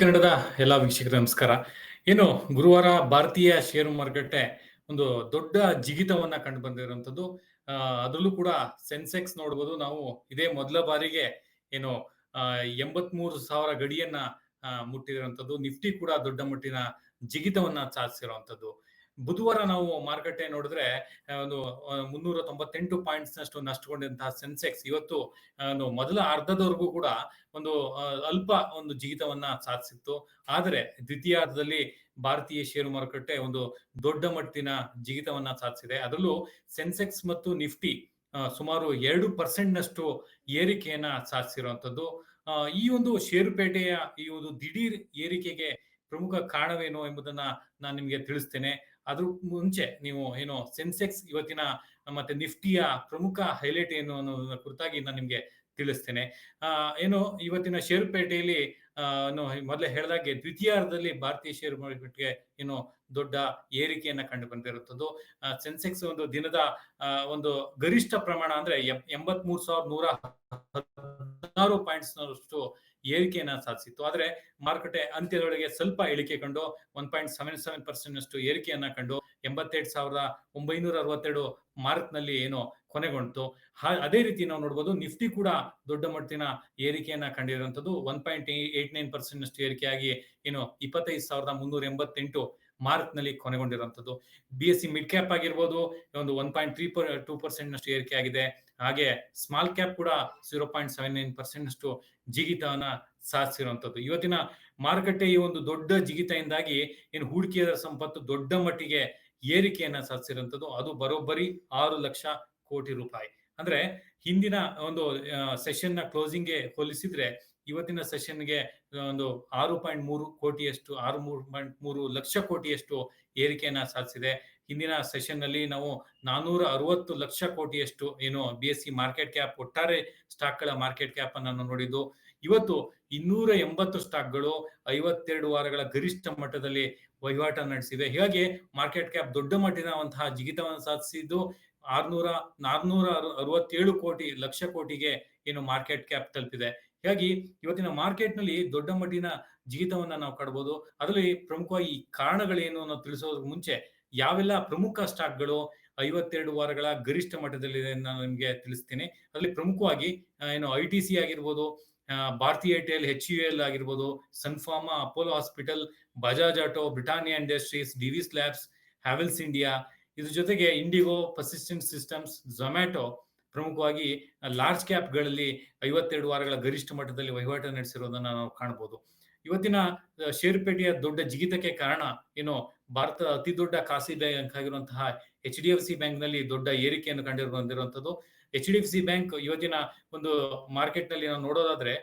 ಕನ್ನಡದ ಎಲ್ಲ ವೀಕ್ಷಕರ ನಮಸ್ಕಾರ. ಏನು ಗುರುವಾರ ಭಾರತೀಯ ಷೇರು ಮಾರುಕಟ್ಟೆ ಒಂದು ದೊಡ್ಡ ಜಿಗಿತವನ್ನ ಕಂಡು ಬಂದಿರುವಂತದ್ದು ಅದರಲ್ಲೂ ಕೂಡ ಸೆನ್ಸೆಕ್ಸ್ ನೋಡ್ಬೋದು. ನಾವು ಇದೇ ಮೊದಲ ಬಾರಿಗೆ ಏನು ಎಂಬತ್ಮೂರು ಸಾವಿರ ಗಡಿಯನ್ನ ಮುಟ್ಟಿರುವಂತದ್ದು ನಿಫ್ಟಿ ಕೂಡ ದೊಡ್ಡ ಮಟ್ಟಿನ ಜಿಗಿತವನ್ನ ಸಾಧಿಸಿರುವಂತದ್ದು ಬುಧವಾರ ನಾವು ಮಾರುಕಟ್ಟೆ ನೋಡಿದ್ರೆ ಒಂದು ಮುನ್ನೂರ ತೊಂಬತ್ತೆಂಟು ಪಾಯಿಂಟ್ಸ್ ನಷ್ಟು ನಷ್ಟಗೊಂಡಂತಹ ಸೆನ್ಸೆಕ್ಸ್ ಇವತ್ತು ಒಂದು ಮೊದಲ ಅರ್ಧದವರೆಗೂ ಕೂಡ ಒಂದು ಅಲ್ಪ ಒಂದು ಜಿಗಿತವನ್ನ ಸಾಧಿಸಿತ್ತು. ಆದರೆ ದ್ವಿತೀಯಾರ್ಧದಲ್ಲಿ ಭಾರತೀಯ ಷೇರು ಮಾರುಕಟ್ಟೆ ಒಂದು ದೊಡ್ಡ ಮಟ್ಟಿನ ಜಿಗಿತವನ್ನ ಸಾಧಿಸಿದೆ. ಅದರಲ್ಲೂ ಸೆನ್ಸೆಕ್ಸ್ ಮತ್ತು ನಿಫ್ಟಿ ಸುಮಾರು ಎರಡು ಪರ್ಸೆಂಟ್ ನಷ್ಟು ಏರಿಕೆಯನ್ನ ಸಾಧಿಸಿರುವಂತದ್ದು ಈ ಒಂದು ಷೇರುಪೇಟೆಯ ಈ ಒಂದು ದಿಢೀರ್ ಏರಿಕೆಗೆ ಪ್ರಮುಖ ಕಾರಣವೇನು ಎಂಬುದನ್ನ ನಾನು ನಿಮಗೆ ತಿಳಿಸ್ತೇನೆ. ಅದ್ರ ಮುಂಚೆ ನೀವು ಏನು ಸೆನ್ಸೆಕ್ಸ್ ಇವತ್ತಿನ ಮತ್ತೆ ನಿಫ್ಟಿಯ ಪ್ರಮುಖ ಹೈಲೈಟ್ ಏನು ಅನ್ನೋದನ್ನ ಕುರಿತಾಗಿ ನಾನು ನಿಮ್ಗೆ ತಿಳಿಸ್ತೇನೆ. ಏನು ಇವತ್ತಿನ ಷೇರುಪೇಟೆಯಲ್ಲಿ ಮೊದಲೇ ಹೇಳಿದಾಗೆ ದ್ವಿತೀಯಾರ್ಧದಲ್ಲಿ ಭಾರತೀಯ ಷೇರು ಮಾರುಕಟ್ಟೆಗೆ ಏನು ದೊಡ್ಡ ಏರಿಕೆಯನ್ನ ಕಂಡು ಬಂದಿರುತ್ತದ್ದು. ಸೆನ್ಸೆಕ್ಸ್ ಒಂದು ದಿನದ ಒಂದು ಗರಿಷ್ಠ ಪ್ರಮಾಣ ಅಂದ್ರೆ ಎಂಬತ್ ಮೂರ್ ಸಾವಿರದ ನೂರ ಹದಿನಾರು ಪಾಯಿಂಟ್ಸ್ ಏರಿಕೆಯನ್ನ ಸಾಧಿಸಿತ್ತು. ಆದ್ರೆ ಮಾರುಕಟ್ಟೆ ಅಂತ್ಯದೊಳಗೆ ಸ್ವಲ್ಪ ಇಳಿಕೆ ಕಂಡು one point seven seven percent ನಷ್ಟು ಏರಿಕೆಯನ್ನ ಕಂಡು ಎಂಬತ್ತೆರಡು ಸಾವಿರದ ಒಂಬೈನೂರ ಅರವತ್ತೆರಡು ಮಾರ್ಕ್ನಲ್ಲಿ ಏನು ಕೊನೆಗೊಂಡಿತು. ಅದೇ ರೀತಿ ನಾವು ನೋಡಬಹುದು ನಿಫ್ಟಿ ಕೂಡ ದೊಡ್ಡ ಮಟ್ಟಿನ ಏರಿಕೆಯನ್ನ ಕಂಡಿರುವಂತದ್ದು one point eight nine percent ಅಷ್ಟು ಏರಿಕೆಯಾಗಿ ಏನು ಇಪ್ಪತ್ತೈದು ಸಾವಿರದ ಮುನ್ನೂರ ಎಂಬತ್ತೆಂಟು ಮಾರ್ಕ್ನಲ್ಲಿ ಕೊನೆಗೊಂಡಿರುವಂತದ್ದು B S C mid cap ಆಗಿರ್ಬೋದು, ಒಂದು one point three two percent ನಷ್ಟು ಏರಿಕೆ ಆಗಿದೆ ಹಾಗೆ ಸ್ಮಾಲ್ ಕ್ಯಾಪ್ ಕೂಡ zero point seven nine percent ಅಷ್ಟು ಜಿಗಿತವನ್ನ ಸಾಧಿಸಿರುವಂತದ್ದು ಇವತ್ತಿನ ಮಾರುಕಟ್ಟೆ ಈ ಒಂದು ದೊಡ್ಡ ಜಿಗಿತದಿಂದಾಗಿ ಏನು ಹೂಡಿಕೆದಾರ ಸಂಪತ್ತು ದೊಡ್ಡ ಮಟ್ಟಿಗೆ ಏರಿಕೆಯನ್ನ ಸಾಧಿಸಿರುವಂತದ್ದು ಅದು ಬರೋಬ್ಬರಿ ಆರು ಲಕ್ಷ ಕೋಟಿ ರೂಪಾಯಿ. ಅಂದ್ರೆ ಹಿಂದಿನ ಒಂದು ಸೆಷನ್ನ ಕ್ಲೋಸಿಂಗ್ಗೆ ಹೋಲಿಸಿದ್ರೆ ಇವತ್ತಿನ ಸೆಷನ್ಗೆ ಒಂದು ಆರು ಪಾಯಿಂಟ್ ಮೂರು ಕೋಟಿಯಷ್ಟು, ಆರು ಮೂರು ಪಾಯಿಂಟ್ ಮೂರು ಲಕ್ಷ ಕೋಟಿಯಷ್ಟು ಏರಿಕೆಯನ್ನ ಸಾಧಿಸಿದೆ. ಹಿಂದಿನ ಸೆಷನ್ನಲ್ಲಿ ನಾವು ನಾನೂರ ಅರವತ್ತು ಲಕ್ಷ ಕೋಟಿಯಷ್ಟು ಏನು B S C market cap ಒಟ್ಟಾರೆ ಸ್ಟಾಕ್ಗಳ ಮಾರ್ಕೆಟ್ ಕ್ಯಾಪ್ ಅನ್ನು ನೋಡಿದ್ದು. ಇವತ್ತು ಇನ್ನೂರ ಎಂಬತ್ತು ಸ್ಟಾಕ್ಗಳು ಐವತ್ತೆರಡು ವಾರಗಳ ಗರಿಷ್ಠ ಮಟ್ಟದಲ್ಲಿ ವಹಿವಾಟ ನಡೆಸಿದೆ ಹೀಗಾಗಿ ಮಾರ್ಕೆಟ್ ಕ್ಯಾಪ್ ದೊಡ್ಡ ಮಟ್ಟಿನವಂತಹ ಜಿಗಿತವನ್ನು ಸಾಧಿಸಿದ್ದು ಆರ್ನೂರ, ನಾರ್ನೂರ ಅರವತ್ತೇಳು ಕೋಟಿ, ಲಕ್ಷ ಕೋಟಿಗೆ ಏನು ಮಾರ್ಕೆಟ್ ಕ್ಯಾಪ್ ತಲುಪಿದೆ. ಹೀಗಾಗಿ ಇವತ್ತಿನ ಮಾರ್ಕೆಟ್ನಲ್ಲಿ ದೊಡ್ಡ ಮಟ್ಟಿನ ಜಿಗಿತವನ್ನ ನಾವು ಕಾಣಬಹುದು ಅದರಲ್ಲಿ ಪ್ರಮುಖವಾಗಿ ಕಾರಣಗಳೇನು ಅನ್ನೋ ತಿಳಿಸೋದ್ರ ಮುಂಚೆ ಯಾವೆಲ್ಲ ಪ್ರಮುಖ ಸ್ಟಾಕ್ಗಳು ಐವತ್ತೆರಡು ವಾರಗಳ ಗರಿಷ್ಠ ಮಟ್ಟದಲ್ಲಿದೆ ನಾನು ನಿಮಗೆ ತಿಳಿಸ್ತೀನಿ. ಅದರಲ್ಲಿ ಪ್ರಮುಖವಾಗಿ ಏನು ಐ ಟಿ ಸಿ ಆಗಿರ್ಬೋದು Bharatiya Bharti Airtel, H U L ಆಗಿರ್ಬೋದು, Sun Pharma, Apollo hospital, Bajaj auto, Britannia industries Divi's labs Havells India, ಇದ್ರ ಜೊತೆಗೆ ಇಂಡಿಗೋ, ಪರ್ಸಿಸ್ಟೆಂಟ್ ಸಿಸ್ಟಮ್ಸ್, ಝೊಮ್ಯಾಟೊ ಪ್ರಮುಖವಾಗಿ ಲಾರ್ಜ್ ಕ್ಯಾಪ್ಗಳಲ್ಲಿ ಐವತ್ತೆರಡು ವಾರಗಳ ಗರಿಷ್ಠ ಮಟ್ಟದಲ್ಲಿ ವಹಿವಾಟು ನಡೆಸಿರೋದನ್ನ ನಾವು ಕಾಣಬಹುದು ಇವತ್ತಿನ ಷೇರುಪೇಟೆಯ ದೊಡ್ಡ ಜಿಗಿತಕ್ಕೆ ಕಾರಣ ಏನು ಭಾರತದ ಅತಿ ದೊಡ್ಡ ಖಾಸಗಿ ಬ್ಯಾಂಕ್ ಆಗಿರುವಂತಹ ಎಚ್ ಡಿ ಎಫ್ ಸಿ ಬ್ಯಾಂಕ್ನಲ್ಲಿ ದೊಡ್ಡ ಏರಿಕೆಯನ್ನು ಕಂಡು ಬಂದಿರುವಂತದ್ದು H D F C bank ಇವತ್ತಿನ ಒಂದು ಮಾರ್ಕೆಟ್ನಲ್ಲಿ ನಾವು ನೋಡೋದಾದ್ರೆ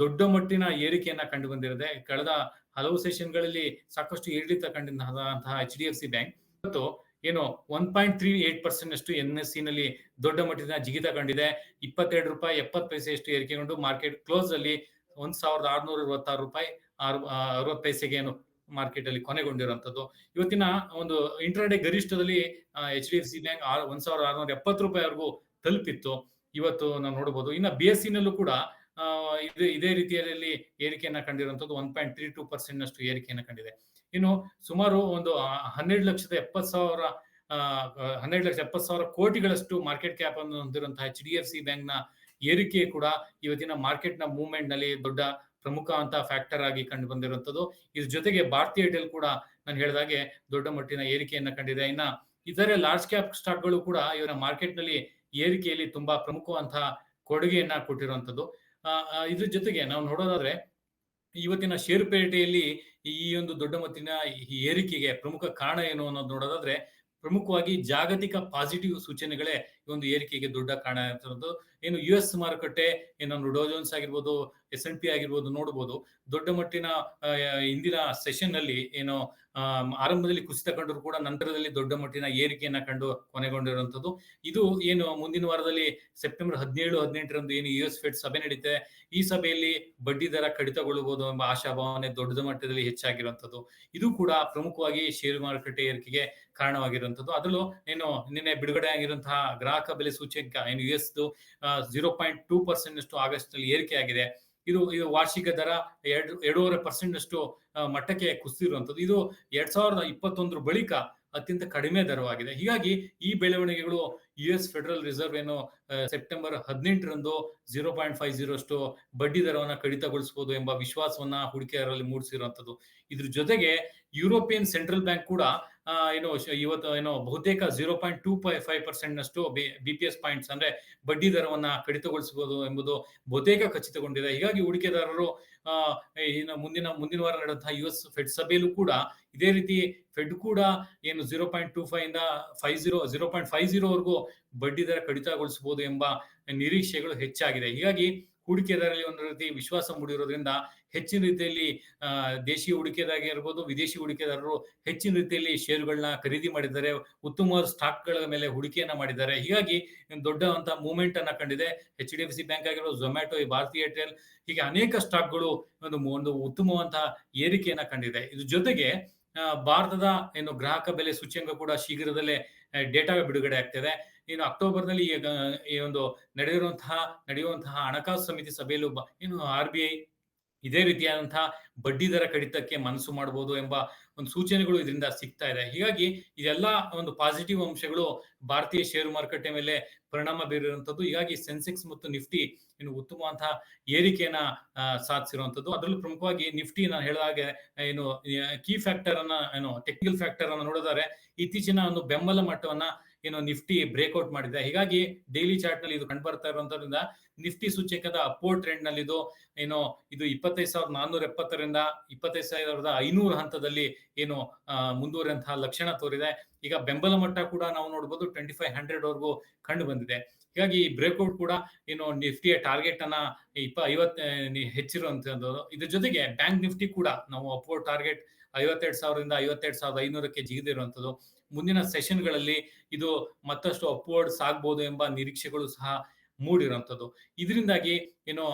ದೊಡ್ಡ ಮಟ್ಟಿನ ಏರಿಕೆಯನ್ನ ಕಂಡು ಬಂದಿರದೆ ಕಳೆದ ಹಲವು ಸೆಷನ್ಗಳಲ್ಲಿ ಸಾಕಷ್ಟು ಏರಿಳಿತ ಕಂಡಿದ್ದಂತಹ H D F C bank. ಮತ್ತು ಏನು one point three eight percent ಅಷ್ಟು ಎನ್ ಎಸ್ ಸಿ ನಲ್ಲಿ ದೊಡ್ಡ ಮಟ್ಟಿನ ಜಿಗಿತ ಕಂಡಿದೆ. ಇಪ್ಪತ್ತೆರಡು ರೂಪಾಯಿ ಎಪ್ಪತ್ತು ಪೈಸೆಯಷ್ಟು ಏರಿಕೆಗೊಂಡು ಮಾರ್ಕೆಟ್ ಕ್ಲೋಸ್ ಅಲ್ಲಿ ಒಂದ್ ಸಾವಿರದ ಆರ್ನೂರ ಅರವತ್ತಾರು ರೂಪಾಯಿ ಆರು ಅರವತ್ತು ಪೈಸೆಗೆ ಏನು ಮಾರ್ಕೆಟ್ ಅಲ್ಲಿ ಕೊನೆಗೊಂಡಿರುವಂತದ್ದು ಇವತ್ತಿನ ಒಂದು intraday ಗರಿಷ್ಠದಲ್ಲಿ H D F C bank ಒಂದ್ ಸಾವಿರದ ಆರ್ನೂರ ಎಪ್ಪತ್ತು ರೂಪಾಯಿವರೆಗೂ ತಲುಪಿತ್ತು. ಇವತ್ತು ನಾವು ನೋಡಬಹುದು ಇನ್ನ ಬಿ ಎಸ್ ಸಿನಲ್ಲೂ ಕೂಡ ಇದು ಇದೇ ರೀತಿಯಲ್ಲಿ ಏರಿಕೆಯನ್ನ ಕಂಡಿರುವಂತದ್ದು one point three two percent ನಷ್ಟು ಏರಿಕೆಯನ್ನ ಕಂಡಿದೆ. ಇನ್ನು ಸುಮಾರು ಒಂದು ಹನ್ನೆರಡು ಲಕ್ಷದ ಎಪ್ಪತ್ತು ಸಾವಿರ ಹನ್ನೆರಡು ಲಕ್ಷ ಎಪ್ಪತ್ತು ಸಾವಿರ ಕೋಟಿಗಳಷ್ಟು ಮಾರ್ಕೆಟ್ ಕ್ಯಾಪ್ ಅನ್ನು ಹೊಂದಿರುವಂತಹ ಎಚ್ ಡಿ ಎಫ್ ಸಿ ಬ್ಯಾಂಕ್ನ ಏರಿಕೆ ಕೂಡ ಇವತ್ತಿನ ಮಾರ್ಕೆಟ್ನ ಮೂವ್ಮೆಂಟ್ನಲ್ಲಿ ದೊಡ್ಡ ಪ್ರಮುಖ ಅಂತ ಫ್ಯಾಕ್ಟರ್ ಆಗಿ ಕಂಡು ಬಂದಿರುವಂತದ್ದು ಇದ್ರ ಜೊತೆಗೆ ಭಾರತೀಯ ಏರ್ಟೆಲ್ ಕೂಡ ನಾನು ಹೇಳಿದಾಗೆ ದೊಡ್ಡ ಮಟ್ಟಿನ ಏರಿಕೆಯನ್ನ ಕಂಡಿದೆ. ಇನ್ನ ಇತರೆ ಲಾರ್ಜ್ ಕ್ಯಾಪ್ ಸ್ಟಾಕ್ಗಳು ಕೂಡ ಇವರ ಮಾರ್ಕೆಟ್ನಲ್ಲಿ ಏರಿಕೆಯಲ್ಲಿ ತುಂಬಾ ಪ್ರಮುಖವಂತಹ ಕೊಡುಗೆಯನ್ನ ಕೊಟ್ಟಿರುವಂತದ್ದು ಇದ್ರ ಜೊತೆಗೆ ನಾವು ನೋಡೋದಾದ್ರೆ ಇವತ್ತಿನ ಷೇರುಪೇಟೆಯಲ್ಲಿ ಈ ಒಂದು ದೊಡ್ಡ ಮಟ್ಟಿನ ಏರಿಕೆಗೆ ಪ್ರಮುಖ ಕಾರಣ ಏನು ಅನ್ನೋದು ನೋಡೋದಾದ್ರೆ ಪ್ರಮುಖವಾಗಿ ಜಾಗತಿಕ ಪಾಸಿಟಿವ್ ಸೂಚನೆಗಳೇ ಈ ಒಂದು ಏರಿಕೆಗೆ ದೊಡ್ಡ ಕಾರಣ ಅಂತ ಏನು ಯು ಎಸ್ ಮಾರುಕಟ್ಟೆ ಏನು ಡೋಜೋನ್ಸ್ ಆಗಿರ್ಬೋದು ಎಸ್ ಎನ್ ಪಿ ಆಗಿರ್ಬೋದು ನೋಡಬಹುದು ದೊಡ್ಡ ಮಟ್ಟಿನ ಹಿಂದಿನ ಸೆಷನ್ನಲ್ಲಿ ಏನು ಆರಂಭದಲ್ಲಿ ಕುಸಿತ ಕಂಡರೂ ಕೂಡ ನಂತರದಲ್ಲಿ ದೊಡ್ಡ ಮಟ್ಟಿನ ಏರಿಕೆಯನ್ನ ಕಂಡು ಕೊನೆಗೊಂಡಿರುವಂತದ್ದು ಇದು ಏನು, ಮುಂದಿನ ವಾರದಲ್ಲಿ ಸೆಪ್ಟೆಂಬರ್ ಹದಿನೇಳು, ಹದಿನೆಂಟರಂದು ಏನು ಯು ಎಸ್ ಫೆಡ್ ಸಭೆ ನಡೀತೆ. ಈ ಸಭೆಯಲ್ಲಿ ಬಡ್ಡಿ ದರ ಕಡಿತಗೊಳ್ಳಬಹುದು ಎಂಬ ಆಶಾಭಾವನೆ ದೊಡ್ಡ ಮಟ್ಟದಲ್ಲಿ ಹೆಚ್ಚಾಗಿರುವಂತದ್ದು ಇದು ಕೂಡ ಪ್ರಮುಖವಾಗಿ ಷೇರು ಮಾರುಕಟ್ಟೆ ಏರಿಕೆಗೆ ಕಾರಣವಾಗಿರುವಂತದ್ದು ಅದರಲ್ಲೂ ಏನು, ನಿನ್ನೆ ಬಿಡುಗಡೆ ಆಗಿರುವಂತಹ ಗ್ರಾಹಕ ಬೆಲೆ ಸೂಚ್ಯಂಕ ಏನು U S zero point two percent ನಷ್ಟು ಆಗಸ್ಟ್ನಲ್ಲಿ ಏರಿಕೆಯಾಗಿದೆ. ಇದು ಇದು ವಾರ್ಷಿಕ ದರ ಎರಡು, ಎರಡೂವರೆ ಪರ್ಸೆಂಟ್ ನಷ್ಟು ಮಟ್ಟಕ್ಕೆ ಕುಸಿದಿರುವಂತದ್ದು ಇದು ಎರಡ್ ಸಾವಿರದ ಇಪ್ಪತ್ತೊಂದರ ಬಳಿಕ ಅತ್ಯಂತ ಕಡಿಮೆ ದರವಾಗಿದೆ. ಹೀಗಾಗಿ ಈ ಬೆಳವಣಿಗೆಗಳು ಯು ಎಸ್ ಫೆಡರಲ್ ರಿಸರ್ವ್ ಏನು ಸೆಪ್ಟೆಂಬರ್ ಹದಿನೆಂಟರಂದು ಜೀರೋ ಪಾಯಿಂಟ್ ಫೈವ್ ಜೀರೋ ಅಷ್ಟು ಬಡ್ಡಿ ದರವನ್ನು ಕಡಿತಗೊಳಿಸಬಹುದು ಎಂಬ ವಿಶ್ವಾಸವನ್ನ ಹೂಡಿಕೆದಾರರಲ್ಲಿ ಮೂಡಿಸಿರುವಂತದ್ದು ಇದ್ರ ಜೊತೆಗೆ ಯುರೋಪಿಯನ್ ಸೆಂಟ್ರಲ್ ಬ್ಯಾಂಕ್ ಕೂಡ ಏನು ಇವತ್ತು ಏನು, ಬಹುತೇಕ zero point two five percent ನಷ್ಟು ಬಿ ಪಿ ಎಸ್ ಪಾಯಿಂಟ್ಸ್ ಅಂದ್ರೆ ಬಡ್ಡಿ ದರವನ್ನ ಕಡಿತಗೊಳಿಸಬಹುದು ಎಂಬುದು ಬಹುತೇಕ ಖಚಿತಗೊಂಡಿದೆ. ಹೀಗಾಗಿ ಹೂಡಿಕೆದಾರರು ಏನು ಮುಂದಿನ ಮುಂದಿನ ವಾರ ನಡೆದಂತಹ ಯು ಎಸ್ ಫೆಡ್ ಸಭೆಯಲ್ಲೂ ಕೂಡ ಇದೇ ರೀತಿ ಫೆಡ್ ಕೂಡ ಏನು ಜೀರೋ ಪಾಯಿಂಟ್ ಟೂ ಫೈವ್ ಇಂದ five zero zero point five ಜೀರೋವರೆಗೂ ಬಡ್ಡಿ ದರ ಕಡಿತಗೊಳಿಸಬಹುದು ಎಂಬ ನಿರೀಕ್ಷೆಗಳು ಹೆಚ್ಚಾಗಿದೆ. ಹೀಗಾಗಿ ಹೂಡಿಕೆದಾರರಲ್ಲಿ ಒಂದು ರೀತಿ ವಿಶ್ವಾಸ ಮೂಡಿರೋದ್ರಿಂದ ಹೆಚ್ಚಿನ ರೀತಿಯಲ್ಲಿ ದೇಶೀಯ ಇರ್ಬೋದು, ವಿದೇಶಿ ಹೂಡಿಕೆದಾರರು ಹೆಚ್ಚಿನ ರೀತಿಯಲ್ಲಿ ಷೇರುಗಳನ್ನ ಖರೀದಿ ಮಾಡಿದ್ದಾರೆ, ಉತ್ತಮವಾದ ಸ್ಟಾಕ್ಗಳ ಮೇಲೆ ಹೂಡಿಕೆಯನ್ನ ಮಾಡಿದ್ದಾರೆ. ಹೀಗಾಗಿ ದೊಡ್ಡ ಅಂತ ಮೂವ್ಮೆಂಟ್ ಅನ್ನ ಕಂಡಿದೆ. H D F C bank ಆಗಿರೋ ಝೊಮ್ಯಾಟೊ ಭಾರತೀಯ ಏರ್ಟೆಲ್ ಹೀಗೆ ಅನೇಕ ಸ್ಟಾಕ್ಗಳು ಒಂದು ಒಂದು ಉತ್ತಮವಂತಹ ಏರಿಕೆಯನ್ನ ಕಂಡಿದೆ. ಇದ್ರ ಜೊತೆಗೆ ಭಾರತದ ಏನು ಗ್ರಾಹಕ ಬೆಲೆ ಸೂಚ್ಯಂಕ ಕೂಡ ಶೀಘ್ರದಲ್ಲೇ ಡೇಟಾ ಬಿಡುಗಡೆ ಆಗ್ತಿದೆ. ಇನ್ನು ಅಕ್ಟೋಬರ್ನಲ್ಲಿ ಈಗ, ಈ ಒಂದು ನಡೆದಿರುವಂತಹ, ನಡೆಯುವಂತಹ ಹಣಕಾಸು ಸಮಿತಿ ಸಭೆಯಲ್ಲೂ ಏನು ಆರ್ ಬಿ ಐ ಇದೇ ರೀತಿಯಾದಂತಹ ಬಡ್ಡಿ ದರ ಕಡಿತಕ್ಕೆ ಮನಸ್ಸು ಮಾಡಬಹುದು ಎಂಬ ಒಂದು ಸೂಚನೆಗಳು ಇದರಿಂದ ಸಿಗ್ತಾ ಇದೆ. ಹೀಗಾಗಿ ಇದೆಲ್ಲ ಒಂದು ಪಾಸಿಟಿವ್ ಅಂಶಗಳು ಭಾರತೀಯ ಷೇರು ಮಾರುಕಟ್ಟೆ ಮೇಲೆ ಪರಿಣಾಮ ಬೀರಿರುವಂಥದ್ದು. ಹೀಗಾಗಿ ಸೆನ್ಸೆಕ್ಸ್ ಮತ್ತು ನಿಫ್ಟಿ ಇನ್ನು ಉತ್ತಮವಂತಹ ಏರಿಕೆಯನ್ನ ಸಾಧಿಸಿರುವಂಥದ್ದು. ಅದರಲ್ಲೂ ಪ್ರಮುಖವಾಗಿ ನಿಫ್ಟಿ ನಾನು ಹೇಳಿದ ಹಾಗೆ, ಏನು, ಕೀ ಫ್ಯಾಕ್ಟರ್ ಅನ್ನ ಏನು, ಟೆಕ್ನಿಕಲ್ ಫ್ಯಾಕ್ಟರ್ ಅನ್ನ ನೋಡಿದರೆ ಇತ್ತೀಚಿನ ಒಂದು ಬೆಂಬಲ ಮಟ್ಟವನ್ನ ಏನು ನಿಫ್ಟಿ ಬ್ರೇಕ್ಔಟ್ ಮಾಡಿದೆ. ಹೀಗಾಗಿ ಡೈಲಿ ಚಾರ್ಟ್ನಲ್ಲಿ ಇದು ಕಂಡು ಬರ್ತಾ ಇರುವಂತದ್ರಿಂದ ನಿಫ್ಟಿ ಸೂಚ್ಯಂಕದ ಅಪೋರ್ಡ್ ಟ್ರೆಂಡ್ನಲ್ಲಿ ಇದು ಏನು ಇದು ಇಪ್ಪತ್ತೈದು ಸಾವಿರದ ನಾನ್ನೂರ ಎಪ್ಪತ್ತರಿಂದ ಇಪ್ಪತ್ತೈದು ಸಾವಿರದ ಐನೂರು ಹಂತದಲ್ಲಿ ಏನು ಮುಂದುವರಿದಂತಹ ಲಕ್ಷಣ ತೋರಿದೆ. ಈಗ ಬೆಂಬಲ ಮಟ್ಟ ಕೂಡ ನಾವು ನೋಡಬಹುದು ಟ್ವೆಂಟಿ ಫೈವ್ ಹಂಡ್ರೆಡ್ ವರ್ಗೂ ಕಂಡು ಬಂದಿದೆ. ಹೀಗಾಗಿ ಈ ಬ್ರೇಕ್ಔಟ್ ಕೂಡ ಏನು ನಿಫ್ಟಿಯ ಟಾರ್ಗೆಟ್ ಅನ್ನ ಇಪ್ಪ ಐವತ್ ಹೆಚ್ಚಿರುವಂತದ್ದು. ಇದ್ರ ಜೊತೆಗೆ ಬ್ಯಾಂಕ್ ನಿಫ್ಟಿ ಕೂಡ ನಾವು ಅಪೋರ್ ಟಾರ್ಗೆಟ್ ಐವತ್ತೆರಡು ಸಾವಿರದಿಂದ ಐವತ್ತೆರಡು ಸಾವಿರದ ಐನೂರಕ್ಕೆ ಜಿಗಿದಿರುವಂಥದ್ದು ಮುಂದಿನ ಸೆಷನ್ಗಳಲ್ಲಿ ಇದು ಮತ್ತಷ್ಟು ಅಪ್ವರ್ಡ್ಸ್ ಆಗ್ಬೋದು ಎಂಬ ನಿರೀಕ್ಷೆಗಳು ಸಹ ಮೂಡಿರುವಂಥದ್ದು. ಇದರಿಂದಾಗಿ ಏನೋ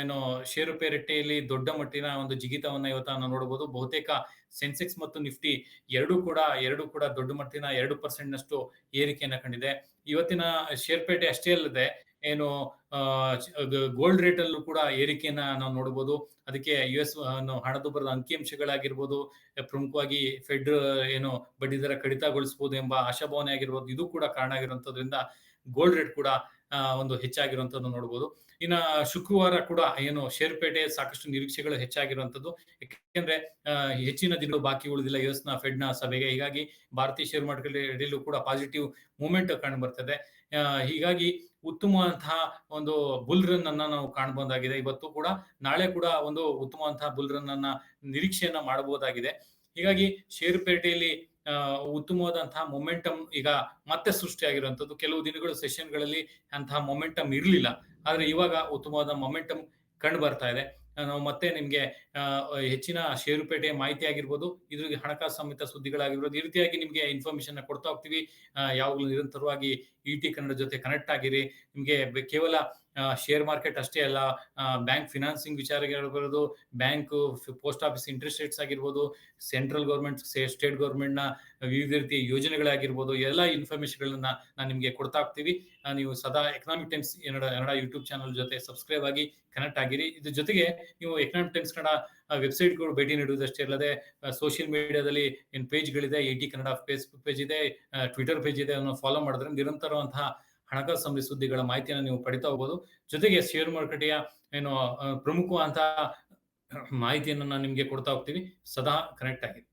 ಏನೋ ಷೇರುಪೇಟೆಯಲ್ಲಿ ದೊಡ್ಡ ಮಟ್ಟಿನ ಒಂದು ಜಿಗಿತವನ್ನು ಇವತ್ತು ನಾವು ನೋಡಬಹುದು ಬಹುತೇಕ ಸೆನ್ಸೆಕ್ಸ್ ಮತ್ತು ನಿಫ್ಟಿ ಎರಡೂ ಕೂಡ ಎರಡೂ ಕೂಡ ದೊಡ್ಡ ಮಟ್ಟಿನ ಎರಡು ಪರ್ಸೆಂಟ್ ನಷ್ಟು ಏರಿಕೆಯನ್ನ ಕಂಡಿದೆ. ಇವತ್ತಿನ ಷೇರ್ಪೇಟೆ ಅಷ್ಟೇ ಅಲ್ಲದೆ ಏನು ಗೋಲ್ಡ್ ರೇಟ್ ಅಲ್ಲೂ ಕೂಡ ಏರಿಕೆಯನ್ನ ನಾವು ನೋಡಬಹುದು ಅದಕ್ಕೆ ಯು ಎಸ್ ಹಣದುಬ್ಬರದ ಅಂಕಿಅಂಶಗಳಾಗಿರ್ಬೋದು ಪ್ರಮುಖವಾಗಿ ಫೆಡ್ ಏನು, ಬಡ್ಡಿ ದರ ಕಡಿತಗೊಳಿಸಬಹುದು ಎಂಬ ಆಶಾಭಾವನೆ ಆಗಿರ್ಬೋದು. ಇದು ಕೂಡ ಕಾರಣ ಆಗಿರುವಂತದ್ರಿಂದ ಗೋಲ್ಡ್ ರೇಟ್ ಕೂಡ ಒಂದು ಹೆಚ್ಚಾಗಿರುವಂತದ್ದು ನೋಡಬಹುದು ಇನ್ನ ಶುಕ್ರವಾರ ಕೂಡ ಏನು, ಷೇರುಪೇಟೆ ಸಾಕಷ್ಟು ನಿರೀಕ್ಷೆಗಳು ಹೆಚ್ಚಾಗಿರುವಂತದ್ದು ಯಾಕೆಂದ್ರೆ ಹೆಚ್ಚಿನ ದಿನಗಳು ಬಾಕಿ ಉಳಿದಿಲ್ಲ ಯು ಎಸ್ನ ಫೆಡ್ನ ಸಭೆಗೆ. ಹೀಗಾಗಿ ಭಾರತೀಯ ಷೇರು ಮಾರುಕಟ್ಟೆಯಲ್ಲೂ ಕೂಡ ಪಾಸಿಟಿವ್ ಮೂವ್ಮೆಂಟ್ ಕಂಡು ಬರ್ತದೆ. ಹೀಗಾಗಿ ಉತ್ತಮವಂತಹ ಒಂದು ಬುಲ್ ರನ್ ಅನ್ನ ನಾವು ಕಾಣಬಹುದಾಗಿದೆ ಇವತ್ತು ಕೂಡ ನಾಳೆ ಕೂಡ ಒಂದು ಉತ್ತಮವಂತಹ ಬುಲ್ ರನ್ ಅನ್ನ ನಿರೀಕ್ಷೆಯನ್ನ ಮಾಡಬಹುದಾಗಿದೆ. ಹೀಗಾಗಿ ಷೇರುಪೇಟೆಯಲ್ಲಿ ಉತ್ತಮವಾದಂತಹ ಮೊಮೆಂಟಮ್ ಈಗ ಮತ್ತೆ ಸೃಷ್ಟಿಯಾಗಿರುವಂತದ್ದು ಕೆಲವು ದಿನಗಳು ಸೆಷನ್ಗಳಲ್ಲಿ ಅಂತಹ ಮೊಮೆಂಟಮ್ ಇರಲಿಲ್ಲ. ಆದ್ರೆ ಇವಾಗ ಉತ್ತಮವಾದ ಮೊಮೆಂಟಮ್ ಕಂಡು ಬರ್ತಾ ಇದೆ. ನಾವು ಮತ್ತೆ ನಿಮ್ಗೆ ಹೆಚ್ಚಿನ ಷೇರುಪೇಟೆ ಮಾಹಿತಿ ಆಗಿರ್ಬೋದು ಇದ್ರ ಹಣಕಾಸು ಸಮೇತ ಸುದ್ದಿಗಳಾಗಿರ್ಬೋದು, ಈ ರೀತಿಯಾಗಿ ನಿಮ್ಗೆ ಇನ್ಫಾರ್ಮೇಶನ್ ಕೊಡ್ತಾ ಹೋಗ್ತೀವಿ. ಯಾವಾಗಲೂ ನಿರಂತರವಾಗಿ ಇ ಟಿ ಕನ್ನಡ ಜೊತೆ ಕನೆಕ್ಟ್ ಆಗಿರಿ. ನಿಮ್ಗೆ ಕೇವಲ ಶೇರ್ ಮಾರ್ಕೆಟ್ ಅಷ್ಟೇ ಅಲ್ಲ bank financing ವಿಚಾರಗಳಿರ್ಬೋದು bank post office interest rates ಆಗಿರ್ಬೋದು ಸೆಂಟ್ರಲ್ ಗೌರ್ಮೆಂಟ್ ಸ್ಟೇಟ್ ಗೌರ್ಮೆಂಟ್ನ ವಿವಿಧ ರೀತಿಯ ಯೋಜನೆಗಳಾಗಿರ್ಬೋದು, ಎಲ್ಲ ಇನ್ಫಾರ್ಮೇಶನ್ಗಳನ್ನ ನಾನು ನಿಮಗೆ ಕೊಡ್ತಾ ಹೋಗ್ತೀವಿ. ನೀವು ಸದಾ Economic Times Kannada Kannada YouTube channel ಜೊತೆ ಸಬ್ಸ್ಕ್ರೈಬ್ ಆಗಿ ಕನೆಕ್ಟ್ ಆಗಿರಿ. ಇದ್ರ ಜೊತೆಗೆ ನೀವು ಎಕನಾಮಿಕ್ ಟೈಮ್ಸ್ ಕನ್ನಡ ವೆಬ್ಸೈಟ್ಗಳು ಭೇಟಿ ನೀಡುವುದಷ್ಟೇ ಅಲ್ಲದೆ ಸೋಷಿಯಲ್ ಮೀಡಿಯಾದಲ್ಲಿ ಏನು ಪೇಜ್ಗಳಿದೆ E T Kannada Facebook page ಇದೆ ಟ್ವಿಟರ್ ಪೇಜ್ ಇದೆ ಅನ್ನು ಫಾಲೋ ಮಾಡಿದ್ರೆ ನಿರಂತರವಂತಹ ಹಣಕಾಸು ಸಂಬಂಧಿ ಸುದ್ದಿಗಳ ಮಾಹಿತಿಯನ್ನು ನೀವು ಪಡಿತಾ ಹೋಗ್ಬೋದು. ಜೊತೆಗೆ ಶೇರ್ ಮಾರುಕಟ್ಟೆಯ ಏನು ಪ್ರಮುಖವಂತಹ ಮಾಹಿತಿಯನ್ನು ನಾನು ನಿಮಗೆ ಕೊಡ್ತಾ ಹೋಗ್ತೀವಿ ಸದಾ ಕನೆಕ್ಟ್ ಆಗಿ